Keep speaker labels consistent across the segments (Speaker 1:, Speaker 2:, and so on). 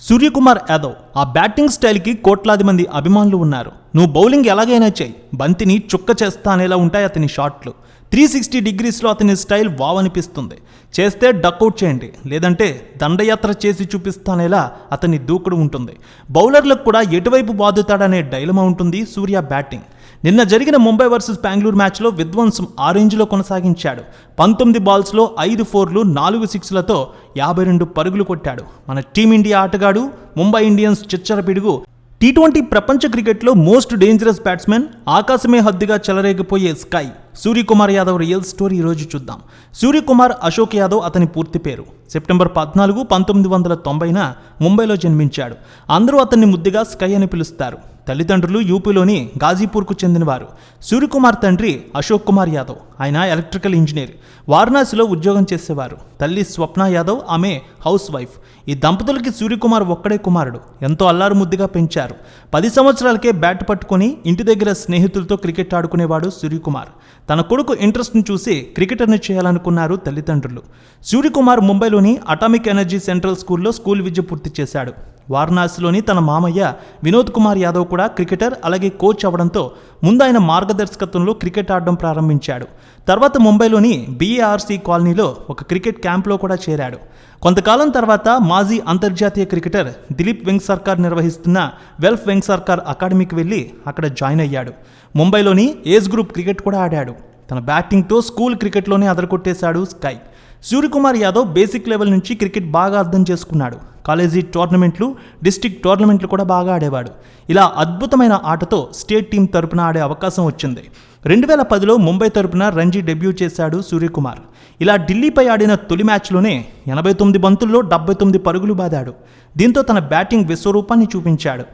Speaker 1: సూర్యకుమార్ యాదవ్ ఆ బ్యాటింగ్ స్టైల్కి కోట్లాది మంది అభిమానులు ఉన్నారు. నువ్వు బౌలింగ్ ఎలాగైనా చేయి. బంతిని చుక్క చేస్తా అనేలా ఉంటాయి అతని షాట్లు. త్రీ సిక్స్టీ డిగ్రీస్లో అతని స్టైల్ వావ్ అనిపిస్తుంది. చేస్తే డక్అవుట్ చేయండి. లేదంటే దండయాత్ర చేసి చూపిస్తానేలా అతని దూకుడు ఉంటుంది. బౌలర్లకు కూడా ఎటువైపు బాదుతాడనే డైలమా ఉంటుంది సూర్య బ్యాటింగ్. నిన్న జరిగిన ముంబై వర్సెస్ బెంగళూరు మ్యాచ్లో విధ్వంసం ఆరెంజ్లో కొనసాగించాడు. పంతొమ్మిది బాల్స్లో ఐదు ఫోర్లు నాలుగు సిక్స్లతో యాభై రెండు పరుగులు కొట్టాడు. మన టీమిండియా ఆటగాడు ముంబై ఇండియన్స్ చిచ్చర పిడుగు. టీ ట్వంటీ ప్రపంచ క్రికెట్లో మోస్ట్ డేంజరస్ బ్యాట్స్మెన్ ఆకాశమే హద్దుగా చెలరేగిపోయే SKY. Suryakumar Yadav real story ఈరోజు చూద్దాం. సూర్యకుమార్ అశోక్ యాదవ్ అతని పూర్తి పేరు. సెప్టెంబర్ పద్నాలుగు పంతొమ్మిది వందల తొంభైన ముంబైలో జన్మించాడు. అందరూ అతన్ని ముద్దుగా స్కై అని పిలుస్తారు. తల్లిదండ్రులు యూపీలోని గాజీపూర్కు చెందినవారు. సూర్యకుమార్ తండ్రి అశోక్ కుమార్ యాదవ్. ఆయన ఎలక్ట్రికల్ ఇంజనీర్. వారణాసిలో ఉద్యోగం చేసేవారు. తల్లి స్వప్న యాదవ్ ఆమె హౌస్ వైఫ్. ఈ దంపతులకి సూర్యకుమార్ ఒక్కడే కుమారుడు. ఎంతో అల్లారు ముద్దుగా పెంచారు. పది సంవత్సరాలకే బ్యాట్ పట్టుకొని ఇంటి దగ్గర స్నేహితులతో క్రికెట్ ఆడుకునేవాడు సూర్యకుమార్. తన కొడుకు ఇంట్రెస్ట్ని చూసి క్రికెటర్ని చేయాలనుకున్నారు తల్లిదండ్రులు. సూర్యకుమార్ ముంబైలోని అటామిక్ ఎనర్జీ సెంట్రల్ స్కూల్లో స్కూల్ విద్య పూర్తి చేశాడు. వారణాసిలోని తన మామయ్య వినోద్ కుమార్ యాదవ్ కూడా క్రికెటర్ అలాగే కోచ్ అవడంతో ముందు ఆయన మార్గదర్శకత్వంలో క్రికెట్ ఆడడం ప్రారంభించాడు. తర్వాత ముంబైలోని బీఏఆర్సీ కాలనీలో ఒక క్రికెట్ క్యాంప్లో కూడా చేరాడు. కొంతకాలం తర్వాత మాజీ అంతర్జాతీయ క్రికెటర్ దిలీప్ వెంగ్ సర్కార్ నిర్వహిస్తున్న వెల్ఫ్ వెంగ్ సర్కార్ అకాడమీకి వెళ్ళి అక్కడ జాయిన్ అయ్యాడు. ముంబైలోని ఏజ్ గ్రూప్ క్రికెట్ కూడా ఆడాడు. తన బ్యాటింగ్తో స్కూల్ క్రికెట్లోనే అదరగొట్టేశాడు SKY. Suryakumar Yadav basic level నుంచి క్రికెట్ బాగా అర్థం చేసుకున్నాడు. కాలేజీ టోర్నమెంట్లు డిస్టిక్ టోర్నమెంట్లు కూడా బాగా ఆడేవాడు. ఇలా అద్భుతమైన ఆటతో స్టేట్ టీం తరపున ఆడే అవకాశం వచ్చింది. రెండు వేల పదిలో ముంబై తరపున రంజీ డెబ్యూ చేశాడు సూర్యకుమార్. ఇలా ఢిల్లీపై ఆడిన తొలి మ్యాచ్లోనే ఎనభై తొమ్మిది బంతుల్లో డెబ్బై తొమ్మిది పరుగులు బాదాడు. దీంతో తన బ్యాటింగ్ విశ్వరూపాన్ని చూపించాడు.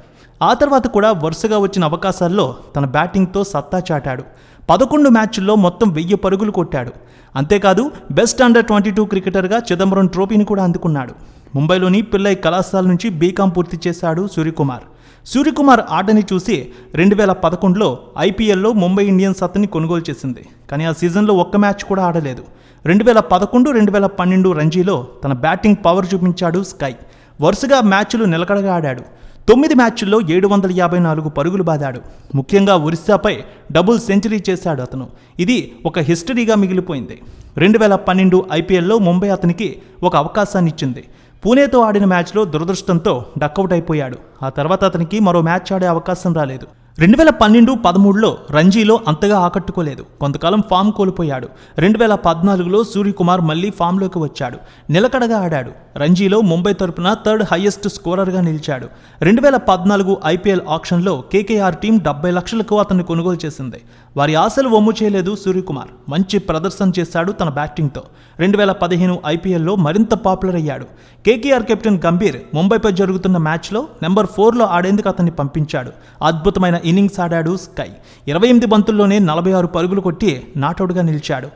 Speaker 1: ఆ తర్వాత కూడా వరుసగా వచ్చిన అవకాశాల్లో తన బ్యాటింగ్తో సత్తా చాటాడు. పదకొండు మ్యాచ్ల్లో మొత్తం వెయ్యి పరుగులు కొట్టాడు. అంతేకాదు బెస్ట్ అండర్ ట్వంటీ టూ క్రికెటర్గా చిదంబరం ట్రోఫీని కూడా అందుకున్నాడు. ముంబైలోని పిల్లై కళాశాల నుంచి బీకాం పూర్తి చేశాడు సూర్యకుమార్. సూర్యకుమార్ ఆటని చూసి రెండు వేల పదకొండులో ఐపీఎల్లో ముంబై ఇండియన్స్ అతన్ని కొనుగోలు చేసింది. కానీ ఆ సీజన్లో ఒక్క మ్యాచ్ కూడా ఆడలేదు. రెండు వేల పదకొండు రెండు వేల పన్నెండు రంజీలో తన బ్యాటింగ్ పవర్ చూపించాడు స్కై. వరుసగా మ్యాచ్లు నిలకడగా ఆడాడు. తొమ్మిది మ్యాచ్ల్లో ఏడు వందల యాభై నాలుగు పరుగులు బాదాడు. ముఖ్యంగా ఒరిస్సాపై డబుల్ సెంచరీ చేశాడు అతను. ఇది ఒక హిస్టరీగా మిగిలిపోయింది. రెండు వేల పన్నెండు ఐపీఎల్లో ముంబై అతనికి ఒక అవకాశాన్ని ఇచ్చింది పూణేతో ఆడిన మ్యాచ్లో దురదృష్టంతో డక్అవుట్ అయిపోయాడు. ఆ తర్వాత అతనికి మరో మ్యాచ్ ఆడే అవకాశం రాలేదు. రెండు వేల పన్నెండు పదమూడులో రంజీలో అంతగా ఆకట్టుకోలేదు. కొంతకాలం ఫామ్ కోల్పోయాడు. రెండు వేల పద్నాలుగులో సూర్యకుమార్ మళ్ళీ ఫామ్లోకి వచ్చాడు. నిలకడగా ఆడాడు. రంజీలో ముంబై తరపున థర్డ్ హైయెస్ట్ స్కోరర్గా నిలిచాడు. రెండు వేల పద్నాలుగు ఐపీఎల్ ఆక్షన్లో కేకేఆర్ టీం డెబ్బై లక్షలకు అతన్ని కొనుగోలు చేసింది. వారి ఆశలు వమ్ము చేయలేదు సూర్యకుమార్. మంచి ప్రదర్శన చేశాడు తన బ్యాటింగ్తో. రెండు వేల పదిహేను ఐపీఎల్లో మరింత పాపులర్ అయ్యాడు. కేకేఆర్ కెప్టెన్ గంభీర్ ముంబైపై జరుగుతున్న మ్యాచ్లో నెంబర్ ఫోర్లో ఆడేందుకు అతన్ని పంపించాడు. అద్భుతమైన ఇన్నింగ్స్ ఆడాడు స్కై. ఇరవై ఎనిమిది బంతుల్లోనే నలభై ఆరు పరుగులు కొట్టి నాటౌట్గా నిలిచాడు.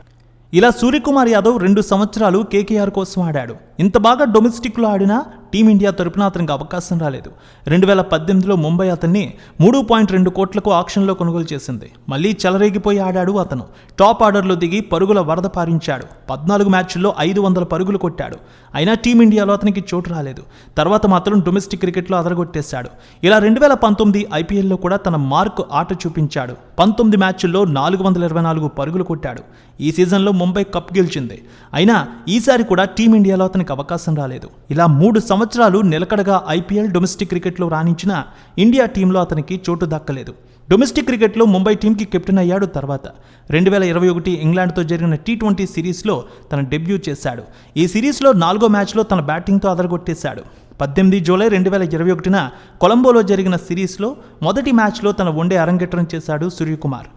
Speaker 1: ఇలా సూర్యకుమార్ యాదవ్ రెండు సంవత్సరాలు కేకేఆర్ కోసం ఆడాడు. ఇంత బాగా డొమెస్టిక్లో ఆడినా టీమిండియా తరపున అతనికి అవకాశం రాలేదు. రెండు వేల పద్దెనిమిదిలో ముంబై అతన్ని మూడు పాయింట్ రెండు కోట్లకు ఆక్షన్లో కొనుగోలు చేసింది. మళ్ళీ చెలరేగిపోయి ఆడాడు అతను. టాప్ ఆర్డర్లో దిగి పరుగుల వరద పారించాడు. పద్నాలుగు మ్యాచ్ల్లో ఐదు వందల పరుగులు కొట్టాడు. అయినా టీమిండియాలో అతనికి చోటు రాలేదు. తర్వాత మాత్రం డొమెస్టిక్ క్రికెట్లో అదరగొట్టేశాడు. ఇలా రెండు వేల పంతొమ్మిది ఐపీఎల్లో కూడా తన మార్క్ ఆట చూపించాడు. పంతొమ్మిది మ్యాచ్ల్లో నాలుగు వందల ఇరవై నాలుగు పరుగులు కొట్టాడు. ఈ సీజన్లో ముంబై కప్ గెలిచింది. అయినా ఈసారి కూడా టీమిండియాలో అతనికి అవకాశం రాలేదు. ఇలా మూడు సంవత్సరాలు నిలకడగా ఐపీఎల్ డొమెస్టిక్ క్రికెట్లో రాణించిన ఇండియా టీంలో అతనికి చోటు దక్కలేదు. డొమెస్టిక్ క్రికెట్లో ముంబై టీంకి కెప్టెన్ అయ్యాడు తర్వాత. రెండు వేల ఇరవై ఒకటి ఇంగ్లాండ్తో జరిగిన టీ ట్వంటీ సిరీస్లో తన డెబ్యూ చేశాడు. ఈ సిరీస్లో నాలుగో మ్యాచ్లో తన బ్యాటింగ్తో అదరగొట్టేశాడు. పద్దెనిమిది జూలై రెండు వేల ఇరవై ఒకటిన కొలంబోలో జరిగిన సిరీస్లో మొదటి మ్యాచ్లో తన వన్డే అరంగేట్రం చేశాడు సూర్యకుమార్.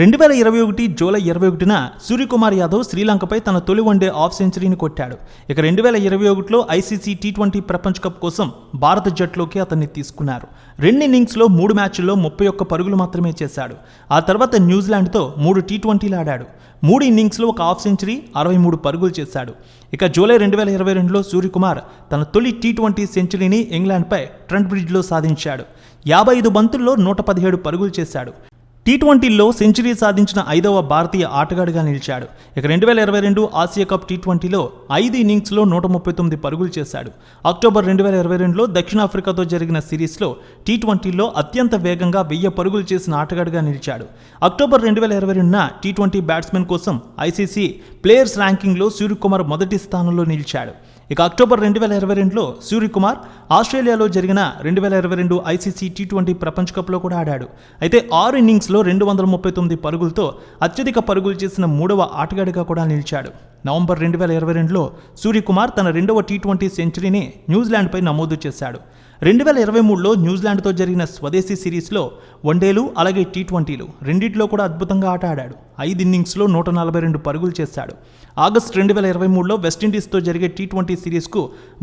Speaker 1: రెండు వేల ఇరవై ఒకటి జూలై ఇరవై ఒకటిన సూర్యకుమార్ యాదవ్ శ్రీలంకపై తన తొలి వన్డే ఆఫ్ సెంచరీని కొట్టాడు. ఇక రెండు వేల ఇరవై ఒకటిలో ఐసీసీ టీ ట్వంటీ ప్రపంచ కప్ కోసం భారత జట్టులోకి అతన్ని తీసుకున్నారు. రెండు ఇన్నింగ్స్లో మూడు మ్యాచ్ల్లో ముప్పై ఒక్క పరుగులు మాత్రమే చేశాడు. ఆ తర్వాత న్యూజిలాండ్తో మూడు టీ ట్వంటీలు ఆడాడు. మూడు ఇన్నింగ్స్లో ఒక హాఫ్ సెంచరీ అరవై మూడు పరుగులు చేశాడు. ఇక జూలై రెండు వేల ఇరవై రెండులో సూర్యకుమార్ తన తొలి టీ ట్వంటీ సెంచరీని ఇంగ్లాండ్పై ట్రంట్ బ్రిడ్జ్లో సాధించాడు. యాభై ఐదు బంతుల్లో నూట పదిహేడు పరుగులు చేశాడు. టీ ట్వంటీల్లో సెంచరీ సాధించిన ఐదవ భారతీయ ఆటగాడిగా నిలిచాడు. ఇక రెండు వేల ఇరవై రెండు ఆసియా కప్ టీ ట్వంటీలో ఐదు ఇన్నింగ్స్లో నూట ముప్పై తొమ్మిది పరుగులు చేశాడు. అక్టోబర్ రెండు వేల ఇరవై రెండులో దక్షిణాఫ్రికాతో జరిగిన సిరీస్లో టీ ట్వంటీలో అత్యంత వేగంగా వెయ్యి పరుగులు చేసిన ఆటగాడిగా నిలిచాడు. అక్టోబర్ రెండు వేల ఇరవై రెండున టీ ట్వంటీ బ్యాట్స్మెన్ కోసం ఐసీసీ ప్లేయర్స్ ర్యాంకింగ్లో సూర్యకుమార్ మొదటి స్థానంలో నిలిచాడు. ఇక అక్టోబర్ రెండు వేల ఇరవై రెండులో సూర్యకుమార్ ఆస్ట్రేలియాలో జరిగిన రెండు వేల ఇరవై రెండు ఐసీసీ టీ ట్వంటీ ప్రపంచ కప్లో కూడా ఆడాడు. అయితే ఆరు ఇన్నింగ్స్లో రెండు వందల ముప్పై తొమ్మిది పరుగులతో అత్యధిక పరుగులు చేసిన మూడవ ఆటగాడిగా కూడా నిలిచాడు. నవంబర్ రెండు వేల ఇరవై రెండులో సూర్యకుమార్ తన రెండవ టీ ట్వంటీ సెంచరీని న్యూజిలాండ్పై నమోదు చేశాడు. రెండు వేల ఇరవై మూడులో న్యూజిలాండ్తో జరిగిన స్వదేశీ సిరీస్లో వన్డేలు అలాగే టీ ట్వంటీలు రెండిట్లో కూడా అద్భుతంగా ఆట ఆడాడు. ఐదు ఇన్నింగ్స్లో నూట నలభై రెండు పరుగులు చేశాడు. ఆగస్టు రెండు వేల ఇరవై మూడులో వెస్టిండీస్తో జరిగే టీ ట్వంటీ సిరీస్కు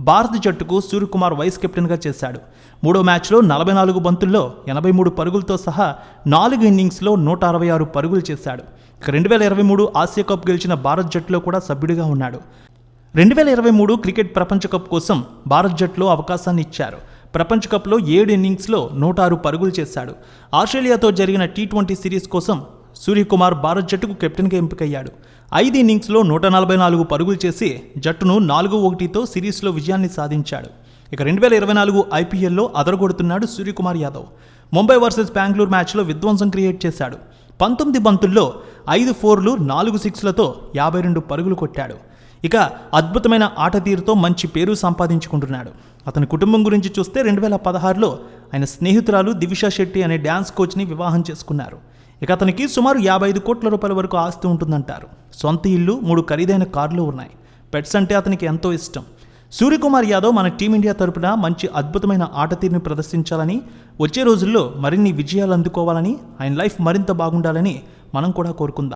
Speaker 1: భారత జట్టుకు సూర్యకుమార్ వైస్ కెప్టెన్గా చేశాడు. మూడో మ్యాచ్లో నలభై నాలుగు బంతుల్లో ఎనభై మూడు పరుగులతో సహా నాలుగు ఇన్నింగ్స్లో నూట అరవై ఆరు పరుగులు చేశాడు. రెండు వేల ఇరవై మూడు ఆసియా కప్ గెలిచిన భారత్ జట్టులో కూడా సభ్యుడిగా ఉన్నాడు. రెండు వేల ఇరవై మూడు క్రికెట్ ప్రపంచ కప్ కోసం భారత్ జట్టులో అవకాశాన్ని ఇచ్చారు. ప్రపంచ కప్లో ఏడు ఇన్నింగ్స్లో నూట ఆరు పరుగులు చేశాడు. ఆస్ట్రేలియాతో జరిగిన టీ ట్వంటీ సిరీస్ కోసం సూర్యకుమార్ భారత్ జట్టుకు కెప్టెన్గా ఎంపికయ్యాడు. ఐదు ఇన్నింగ్స్లో నూట నలభై నాలుగు పరుగులు చేసి జట్టును నాలుగు ఒకటితో సిరీస్లో విజయాన్ని సాధించాడు. ఇక రెండు వేల ఇరవై నాలుగు ఐపీఎల్లో అదరగొడుతున్నాడు సూర్యకుమార్ యాదవ్. ముంబై వర్సెస్ బెంగళూరు మ్యాచ్లో విధ్వంసం క్రియేట్ చేశాడు. పంతొమ్మిది బంతుల్లో ఐదు ఫోర్లు నాలుగు సిక్స్లతో యాభై రెండు పరుగులు కొట్టాడు. ఇక అద్భుతమైన ఆట తీరుతో మంచి పేరు సంపాదించుకుంటున్నాడు. అతని కుటుంబం గురించి చూస్తే రెండు వేల పదహారులో ఆయన స్నేహితురాలు దివిషా శెట్టి అనే డ్యాన్స్ కోచ్ని వివాహం చేసుకున్నారు. ఇక అతనికి సుమారు యాభై ఐదు కోట్ల రూపాయల వరకు ఆస్తి ఉంటుందంటారు. సొంత ఇల్లు మూడు ఖరీదైన కార్లు ఉన్నాయి. పెట్స్ అంటే అతనికి ఎంతో ఇష్టం. సూర్యకుమార్ యాదవ్ మన టీమిండియా తరపున మంచి అద్భుతమైన ఆట తీరుని ప్రదర్శించాలని వచ్చే రోజుల్లో మరిన్ని విజయాలు అందుకోవాలని ఆయన లైఫ్ మరింత బాగుండాలని మనం కూడా కోరుకుందాం.